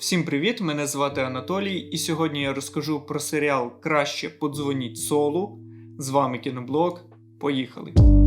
Всім привіт! Мене звати Анатолій, і сьогодні я розкажу про серіал Краще подзвоніть Солу. З вами кіноблог. Поїхали!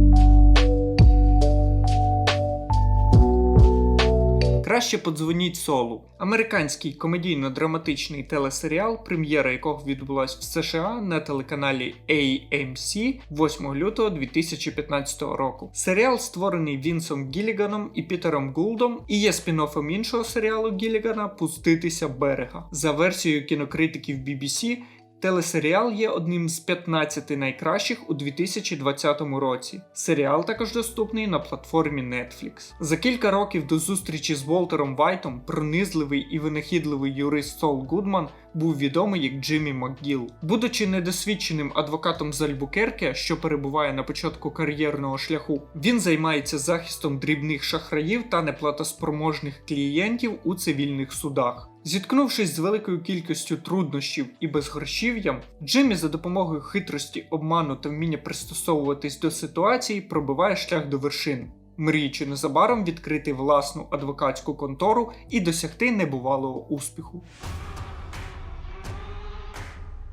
Краще подзвоніть Солу. Американський комедійно-драматичний телесеріал, прем'єра якого відбулась в США на телеканалі AMC 8 лютого 2015 року. Серіал створений Вінсом Гіліганом і Пітером Гулдом і є спін-оффом іншого серіалу Гілігана Пуститися берега. За версією кінокритиків BBC, Телесеріал є одним з 15 найкращих у 2020 році. Серіал також доступний на платформі Netflix. За кілька років до зустрічі з Волтером Вайтом пронизливий і винахідливий юрист Сол Гудман був відомий як Джиммі МакГіл. Будучи недосвідченим адвокатом з Альбукерке, що перебуває на початку кар'єрного шляху, він займається захистом дрібних шахраїв та неплатоспроможних клієнтів у цивільних судах. Зіткнувшись з великою кількістю труднощів і безгрошів'ям, Джиммі за допомогою хитрості, обману та вміння пристосовуватись до ситуації пробиває шлях до вершин, мріючи незабаром відкрити власну адвокатську контору і досягти небувалого успіху.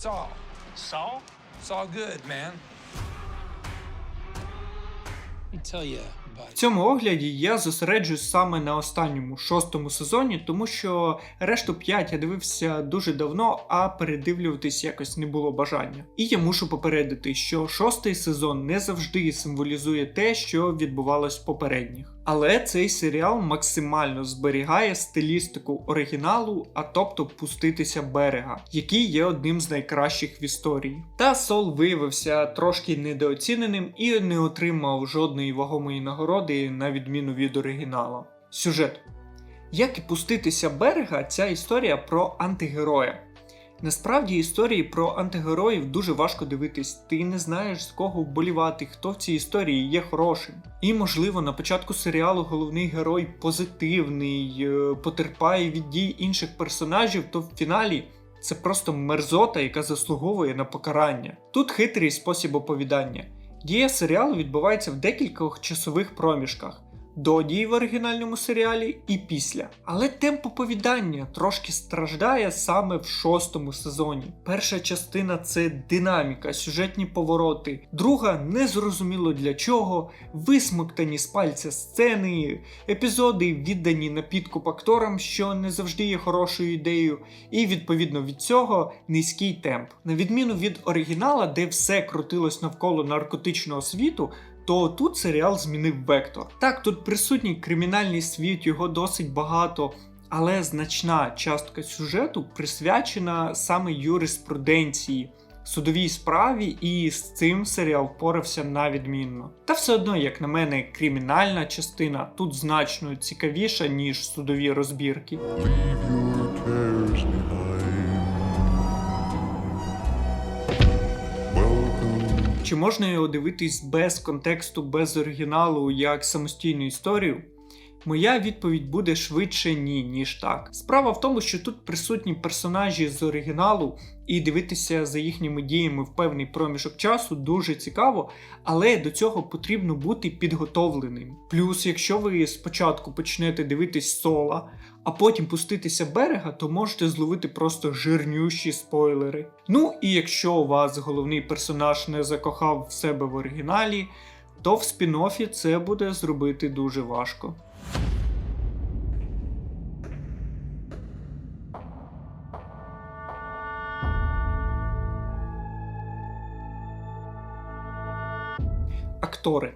Saul. Saul? It's all good, man. Let me tell you, В цьому огляді я зосереджуюсь саме на останньому шостому сезоні, тому що решту 5 я дивився дуже давно, а передивлюватись якось не було бажання. І я мушу попередити, що шостий сезон не завжди символізує те, що відбувалось в попередніх. Але цей серіал максимально зберігає стилістику оригіналу, а тобто пуститися берега, який є одним з найкращих в історії. Та Сол виявився трошки недооціненим і не отримав жодної вагомої нагороди на відміну від оригінала. Сюжет. Як і пуститися берега, ця історія про антигероя. Насправді історії про антигероїв дуже важко дивитись. Ти не знаєш з кого вболівати, хто в цій історії є хорошим. І можливо на початку серіалу головний герой позитивний, е, потерпає від дій інших персонажів, то в фіналі це просто мерзота, яка заслуговує на покарання. Тут хитрий спосіб оповідання. Дія серіалу відбувається в декількох часових проміжках. До дій в оригінальному серіалі і після. Але темп оповідання трошки страждає саме в шостому сезоні. Перша частина це динаміка, сюжетні повороти, друга незрозуміло для чого, висмоктані з пальця сцени, епізоди віддані на підкуп акторам, що не завжди є хорошою ідеєю, і відповідно від цього низький темп. На відміну від оригінала, де все крутилось навколо наркотичного світу то тут серіал змінив вектор. Так, тут присутній кримінальний світ, його досить багато, але значна частка сюжету присвячена саме юриспруденції. Судовій справі, і з цим серіал впорався на відмінно. Та все одно, як на мене, кримінальна частина тут значно цікавіша, ніж судові розбірки. Чи можна його дивитись без контексту, без оригіналу як самостійну історію? Моя відповідь буде швидше ні, ніж так. Справа в тому, що тут присутні персонажі з оригіналу, і дивитися за їхніми діями в певний проміжок часу дуже цікаво, але до цього потрібно бути підготовленим. Плюс, якщо ви спочатку почнете дивитись сола, а потім пуститися берега, то можете зловити просто жирнющі спойлери. Ну і якщо у вас головний персонаж не закохав в себе в оригіналі, то в спін-оффі це буде зробити дуже важко. Актори.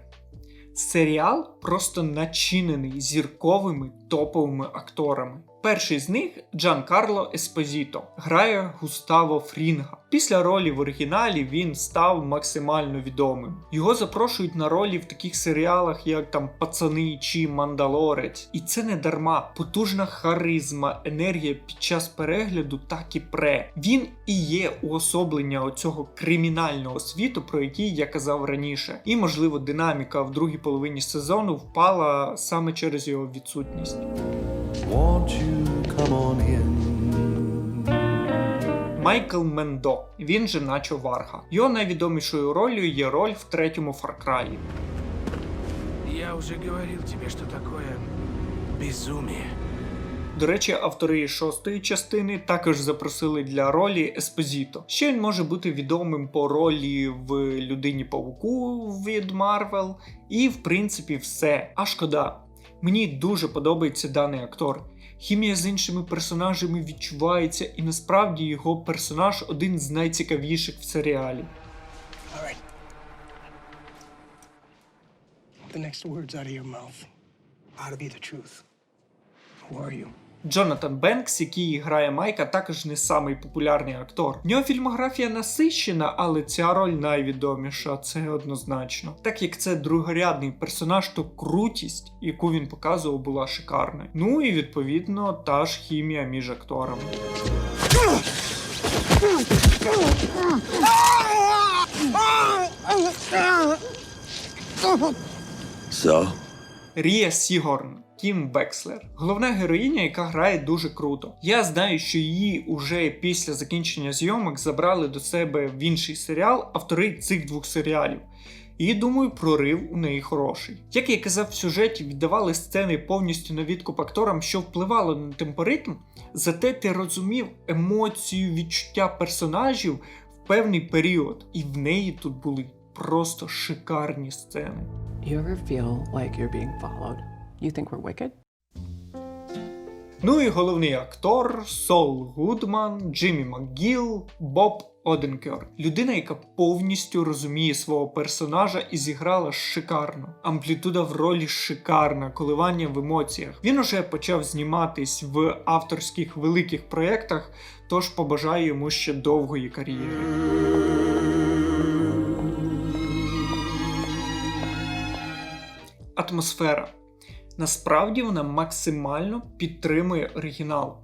Серіал просто начинений зірковими топовими акторами. Перший з них Джан Карло Еспозіто грає Густаво Фрінга. Після ролі в оригіналі він став максимально відомим. Його запрошують на ролі в таких серіалах, як там Пацани чи Мандалорець. І це не дарма. Потужна харизма, енергія під час перегляду так і пре. Він і є уособлення оцього кримінального світу, про який я казав раніше. І можливо, динаміка в другій половині сезону впала саме через його відсутність. Won't you come on in? Майкл Мендо, він же Начо Варга. Його найвідомішою ролью є роль в третьому Far Cry. Я уже говорил тебе, что такое безумие. До речі, автори шостої частини також запросили для ролі Еспозіто. Ще він може бути відомим по ролі в Людині Павуку від Марвел, і в принципі все. А шкода. Мені дуже подобається даний актор. Хімія з іншими персонажами відчувається, і насправді його персонаж один з найцікавіших в серіалі. Out of your mouth ought to be the truth. Who are you? Джонатан Бенкс, який грає Майка, також не самий популярний актор. В нього фільмографія насищена, але ця роль найвідоміша, це однозначно. Так як це другорядний персонаж, то крутість, яку він показував, була шикарною. Ну і відповідно та ж хімія між акторами. So? Рія Сігорн. Кім Бекслер, головна героїня, яка грає дуже круто. Я знаю, що її уже після закінчення зйомок забрали до себе в інший серіал автори цих двох серіалів. І думаю, прорив у неї хороший. Як я казав в сюжеті, віддавали сцени повністю на відкуп акторам, що впливало на темпоритм, зате ти розумів емоцію, відчуття персонажів в певний період, і в неї тут були просто шикарні сцени. You ever feel like you're being followed? You think we're wicked? Ну і головний актор Сол Гудман, Джиммі МакГіл, Боб Оденкер. Людина, яка повністю розуміє свого персонажа і зіграла шикарно. Амплітуда в ролі шикарна, коливання в емоціях. Він уже почав зніматись в авторських великих проєктах, тож побажаю йому ще довгої кар'єри. Атмосфера. Насправді вона максимально підтримує оригінал.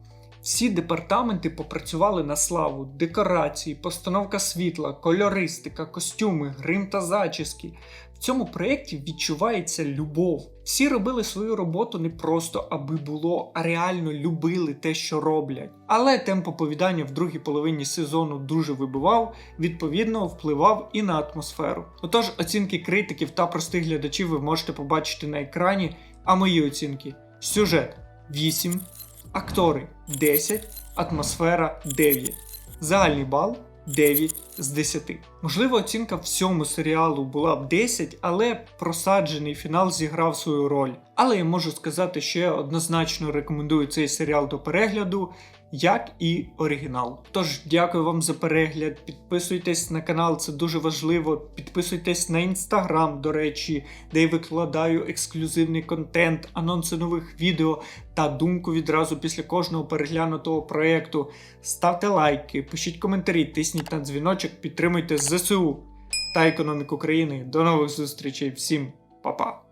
Всі департаменти попрацювали на славу: декорації, постановка світла, кольористика, костюми, грим та зачіски. В цьому проєкті відчувається любов. Всі робили свою роботу не просто аби було, а реально любили те, що роблять. Але темп оповідання в другій половині сезону дуже вибивав, відповідно впливав і на атмосферу. Отож, оцінки критиків та простих глядачів ви можете побачити на екрані. А мої оцінки: сюжет 8, актори 10, атмосфера 9, загальний бал 9 з 10. Можливо, оцінка всьому серіалу була б 10, але просаджений фінал зіграв свою роль. Але я можу сказати, що я однозначно рекомендую цей серіал до перегляду. Як і оригінал. Тож дякую вам за перегляд. Підписуйтесь на канал, це дуже важливо. Підписуйтесь на інстаграм, до речі, де я викладаю ексклюзивний контент, анонси нових відео та думку відразу після кожного переглянутого проєкту. Ставте лайки, пишіть коментарі, тисніть на дзвіночок, підтримуйте ЗСУ та економіку країни. До нових зустрічей, всім па-па!